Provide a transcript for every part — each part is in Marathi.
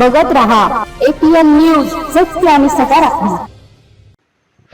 बघत रहा. एपीएन न्यूज सत्य आणि सकारात्मक.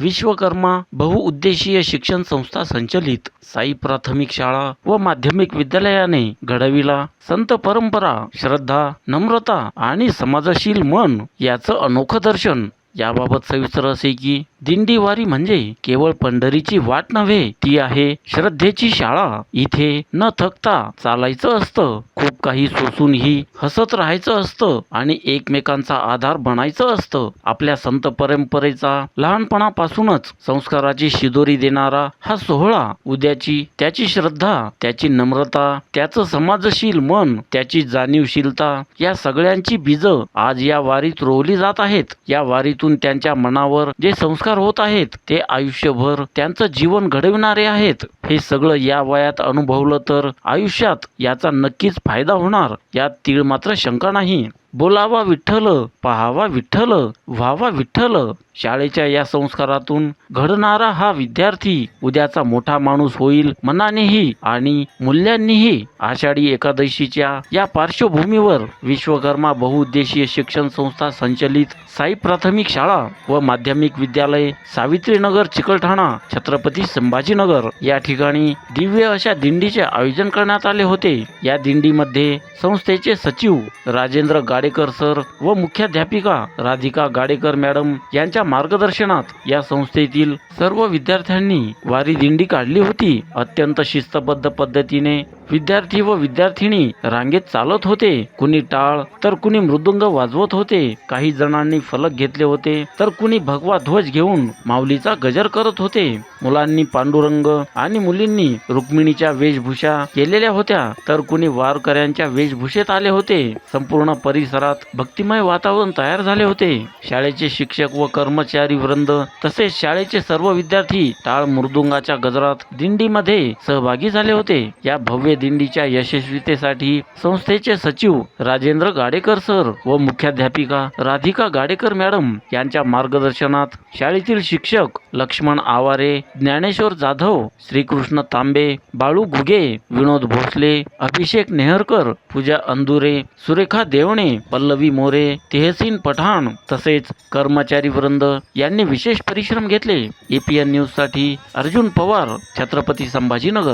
विश्वकर्मा बहुउद्देशीय शिक्षण संस्था संचलित. साई प्राथमिक शाळा व माध्यमिक विद्यालयाने घडविला संत परंपरा श्रद्धा नम्रता आणि समाजशील मन याचं अनोखं दर्शन. याबाबत सविस्तर असे की दिंडीवारी म्हणजे केवळ पंढरीची वाट नव्हे ती आहे श्रद्धेची शाळा. इथे न थकता चालायचं असतं खूप काही सोसूनही हसत राहायचं असतं आणि एकमेकांचा आधार बनायचं असतं. आपल्या संत परंपरेचा लहानपणापासूनच संस्काराची शिदोरी देणारा हा सोहळा उद्याची त्याची श्रद्धा त्याची नम्रता त्याचं समाजशील मन त्याची जाणीवशीलता या सगळ्यांची बीज आज या वारीत रोवली जात आहेत. या वारीतून त्यांच्या मनावर जे संस्कार होत आहेत ते आयुष्यभर त्यांचं जीवन घडविणारे आहेत. हे सगळं या वयात अनुभवलं तर आयुष्यात याचा नक्कीच फायदा होणार. यात तीळ मात्र शंका नाही. बोलावा विठ्ठल पहावा विठ्ठल व्हावा विठ्ठल. शाळेच्या या संस्कारातून घडणारा हा विद्यार्थी उद्याचा मोठा माणूस होईल मनानेही आणि मूल्यांनीही. आषाढी एकादशीच्या या पार्श्वभूमीवर विश्वकर्मा बहुउद्देशीय शिक्षण संस्था संचलित साई प्राथमिक शाळा व माध्यमिक विद्यालय सावित्रीनगर चिकलठाणा छत्रपती संभाजीनगर या ठिकाणी ठिकाणी दिव्य अशा दिंडीचे आयोजन करण्यात आले होते. या दिंडीमध्ये संस्थेचे सचिव राजेंद्र गाडेकर सर व मुख्याध्यापिका राधिका गाडेकर मॅडम यांच्या मार्गदर्शनात या संस्थेतील सर्व विद्यार्थ्यांनी वारी दिंडी काढली होती. अत्यंत शिस्तबद्ध पद्धतीने विद्यार्थी व विद्यार्थिनी रांगेत चालत होते. कुणी टाळ तर कुणी मृदुंग वाजवत होते. काही जणांनी फलक घेतले होते तर कुणी भगवा ध्वज घेऊन माऊलीचा गजर करत होते. मुलांनी पांडुरंग आणि मुलींनी रुक्मिणीच्या वेशभूषा केलेल्या होत्या तर कुणी वारकऱ्यांच्या वेशभूषेत आले होते. संपूर्ण परिसरात भक्तिमय वातावरण तयार झाले होते. शाळेचे शिक्षक व कर्मचारी वृंद तसेच शाळेचे सर्व विद्यार्थी टाळ मृदुंगाच्या गजरात दिंडीमध्ये सहभागी झाले होते. या भव्य दिंडीच्या यशस्वीतेसाठी संस्थेचे सचिव राजेंद्र गाडेकर सर व मुख्याध्यापिका राधिका गाडेकर मॅडम यांच्या मार्गदर्शनात शाळेतील शिक्षक लक्ष्मण आवारे ज्ञानेश्वर जाधव श्रीकृष्ण तांबे बाळू घुगे विनोद भोसले अभिषेक नेहरकर पूजा अंदुरे सुरेखा देवणे पल्लवी मोरे तेहसीन पठाण तसेच कर्मचारी वृंद यांनी विशेष परिश्रम घेतले. एपीएन न्यूजसाठी Arjun Pawar Chhatrapati Sambhajinagar.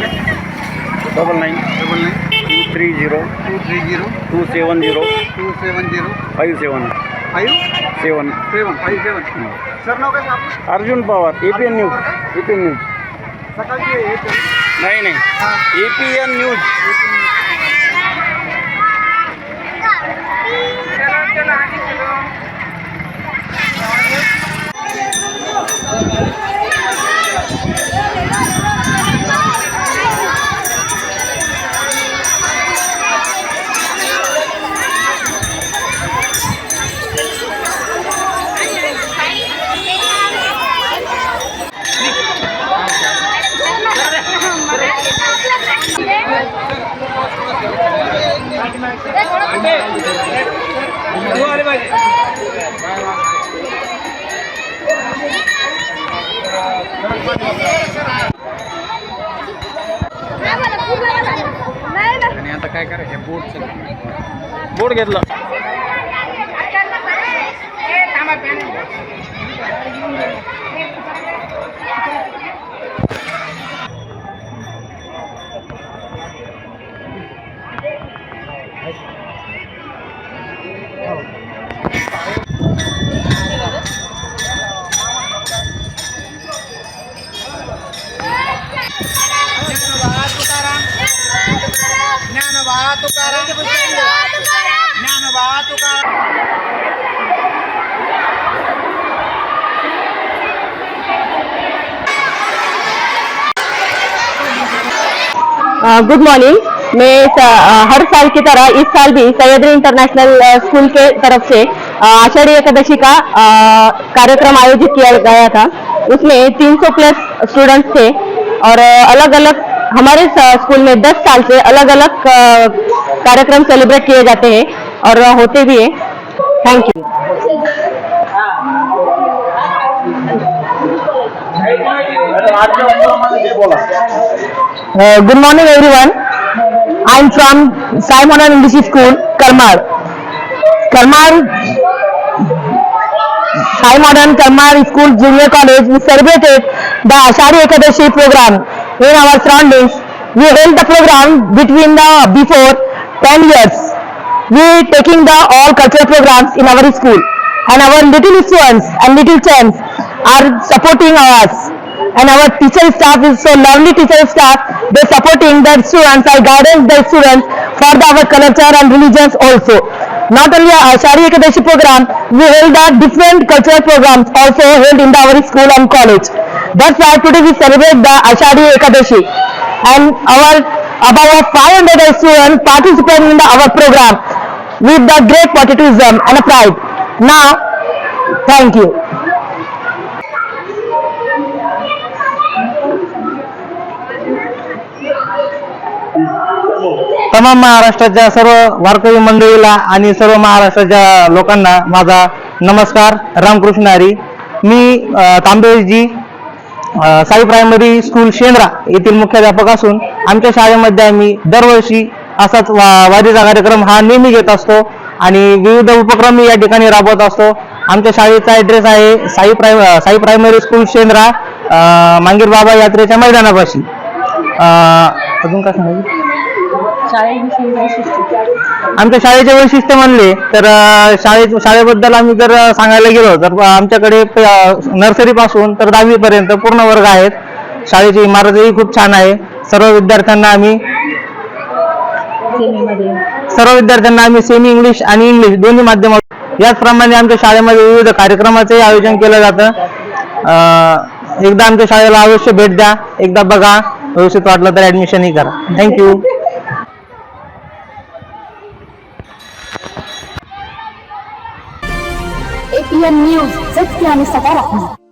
Double nine double nine two three zero two three zero two seven zero two seven zero five seven five seven seven five seven sir नाव काय आपलं Arjun Pawar APN news APN news सकाळची हे सर. नाही नाही. एपीएन न्यूज़ आणि आता काय करा हे बोटचं बोर्ड घेतला. गुड मॉर्निंग मैं uh, uh, हर साल की तरह इस साल भी सह्याद्री इंटरनेशनल स्कूल uh, के तरफ़ से आषाढ़ी एकादशी का कार्यक्रम आयोजित किया गया था। उसमें 300 प्लस स्टूडेंट्स थे और अलग अलग हमारे स्कूल में 10 साल से अलग अलग कार्यक्रम सेलिब्रेट किए जाते हैं और होते भी हैं। Thank you good morning everyone I am from Sai modern English school Karmar Karmar Sai modern Karmar school junior college celebrated the Ashadhi Ekadashi programme in our surroundings. We held the program between the before 10 years. We taking the all cultural programs in our school. And our little students and little children are supporting us. And our teacher staff is so lovely teacher staff. They supporting their students. And guidance their students for the, our culture and religions also. Not only our Shari Ekadashi program we held the different cultural programs also held in the our school and college that's why today we celebrate the Ashadi Ekadashi and our about 500 students participating in the, our program with the great patriotism and a pride now thank you तमाम महाराष्ट्राच्या सर्व वारकरी मंडळीला आणि सर्व महाराष्ट्राच्या लोकांना माझा नमस्कार रामकृष्ण हरी मी तांबेजी साई प्रायमरी स्कूल शेंद्रा येथील मुख्याध्यापक असून आमच्या शाळेमध्ये आम्ही दरवर्षी असाच वा वारीचा कार्यक्रम हा नेहमी घेत असतो आणि विविध उपक्रम या ठिकाणी राबवत असतो. आमच्या शाळेचा ॲड्रेस आहे साई प्राय साई प्रायमरी स्कूल शेंद्रा मांगीर बाबा यात्रेच्या मैदानापाशी. अजून काय सांगायचं? आमच्या शाळेचे वैशिष्ट्य म्हणले तर शाळे शाळेबद्दल आम्ही जर सांगायला गेलो तर आमच्याकडे नर्सरी पासून तर दहावी पर्यंत पूर्ण वर्ग आहेत. शाळेची इमारतही खूप छान आहे. सर्व विद्यार्थ्यांना आम्ही सर्व विद्यार्थ्यांना आम्ही सेमी इंग्लिश आणि इंग्लिश दोन्ही माध्यमात याचप्रमाणे आमच्या शाळेमध्ये विविध कार्यक्रमाचंही आयोजन केलं जातं. एकदा आमच्या शाळेला अवश्य भेट द्या. एकदा बघा. व्यवस्थित वाटलं तर ऍडमिशनही करा. थँक्यू एपीएन न्यूज सत्य आणि सकारात्मक